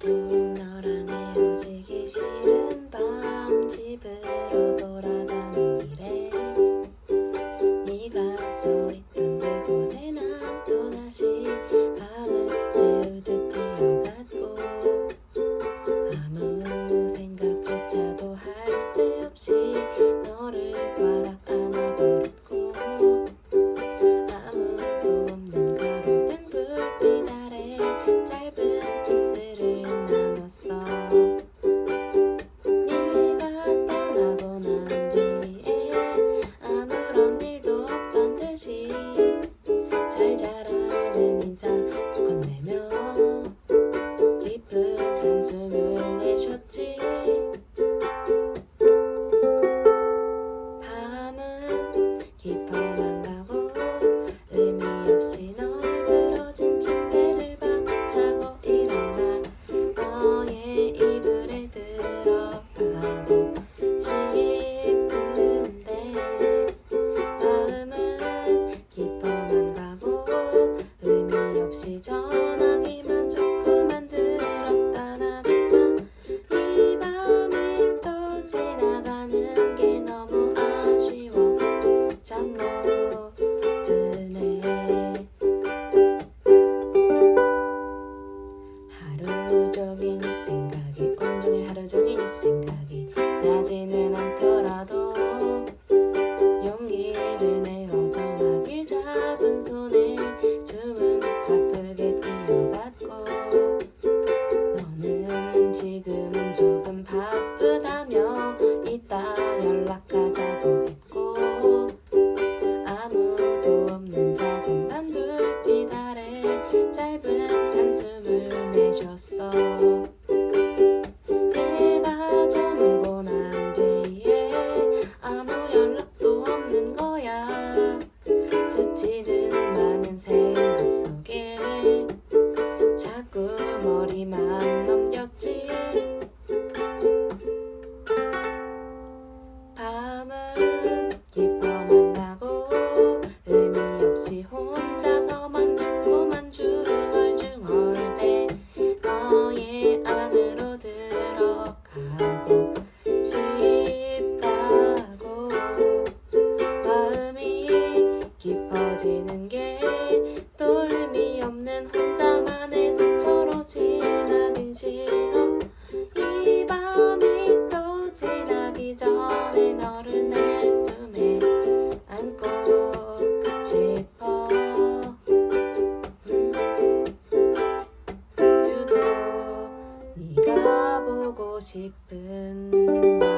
Bye. da da. 생각이 나지는 머리만 전에 너를 내 품에 안고 싶어. 유독 네가 보고 싶은 나